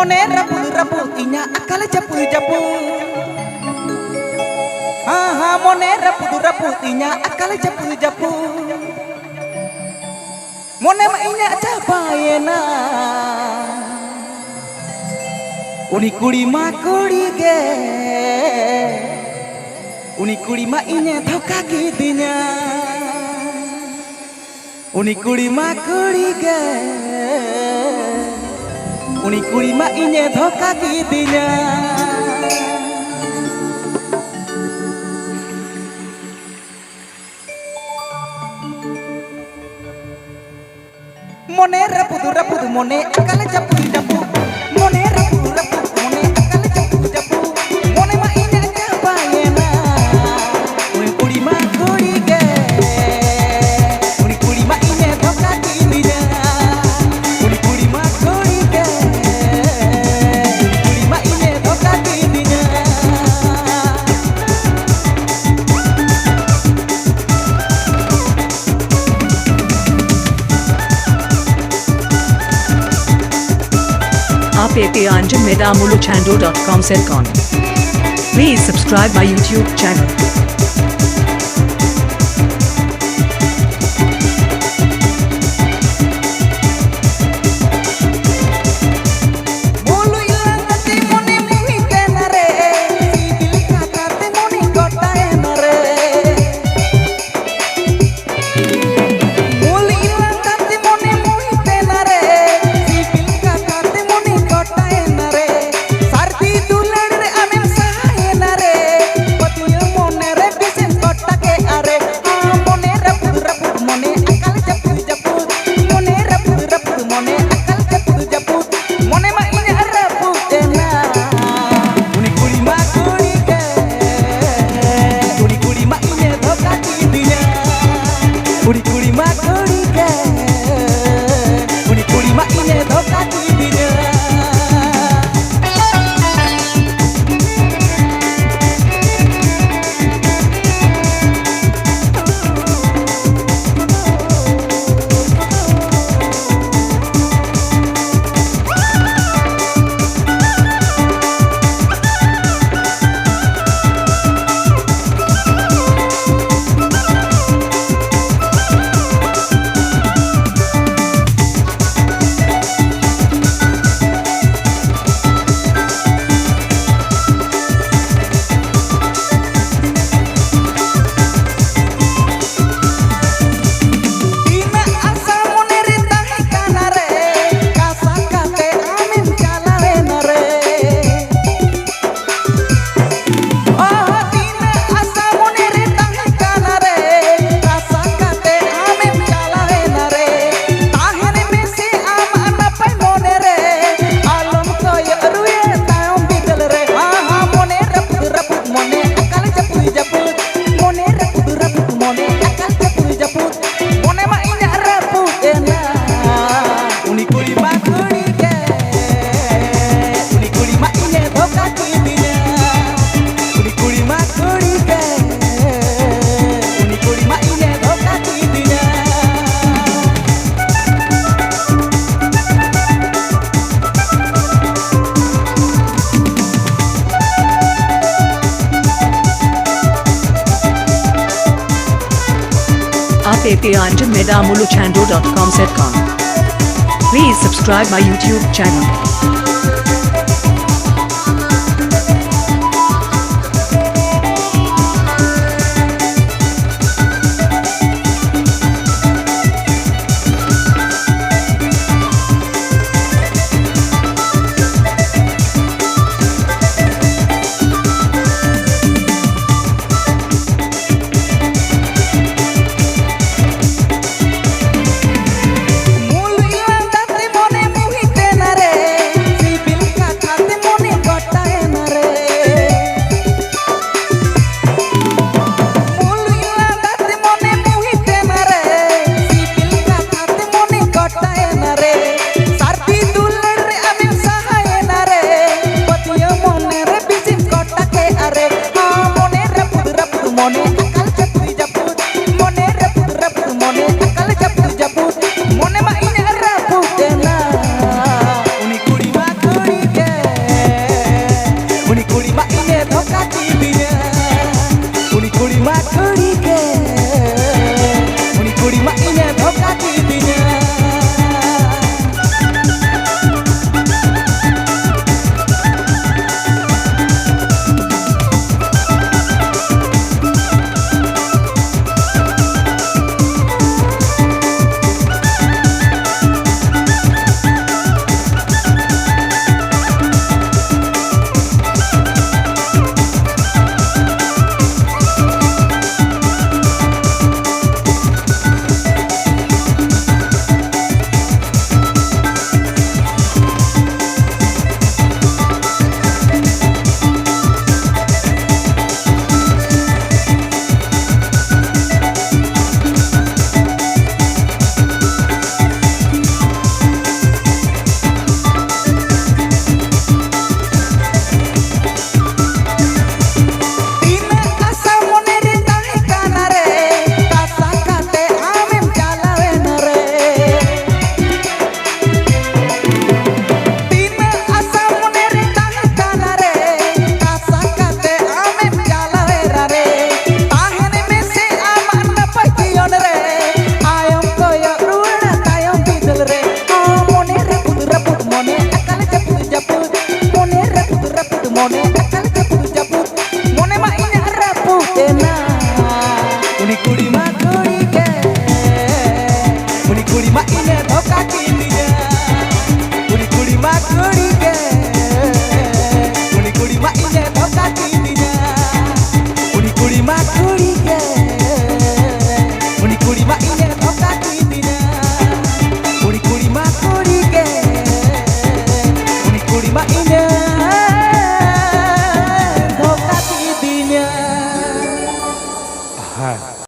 mone rebut-rebut inya akal japu-japu Aha mone rebut-rebut inya akal japu-japu Mone ma inya cabayena. Uni kuri ma kuri ge. Uni kuri ma inya tau kaki dinya Uni kuri ma kuri ge. ᱩᱱᱤ ᱠᱩᱲᱤ ᱢᱟ ᱤᱧᱮ ᱫᱷᱚᱠᱟ ᱠᱤᱫᱤᱧᱟ ᱢᱚᱱᱮ ᱨᱟᱹᱯᱩᱫ ᱨᱟᱹᱯᱩᱫ ᱢᱚᱱᱮ ᱮᱠᱟᱞ ᱪᱟᱯᱩᱫ pappianjamedamuluchando.com. Please subscribe my YouTube channel. Visit Pepe and Please subscribe my YouTube channel. কুড়িমা ধরিকে, উনি কুড়িমা ইনে ধোকা কিনিয়ে, উনি কুড়িমা ধরিকে, উনি কুড়িমা ইনে ধোকা কিনিয়ে, উনি কুড়িমা ধরিকে, উনি কুড়িমা ইনে ধোকা কিনিয়ে, উনি কুড়িমা ধরিকে, উনি কুড়িমা ইনে ধোকা কিনিয়ে। হ্যাঁ।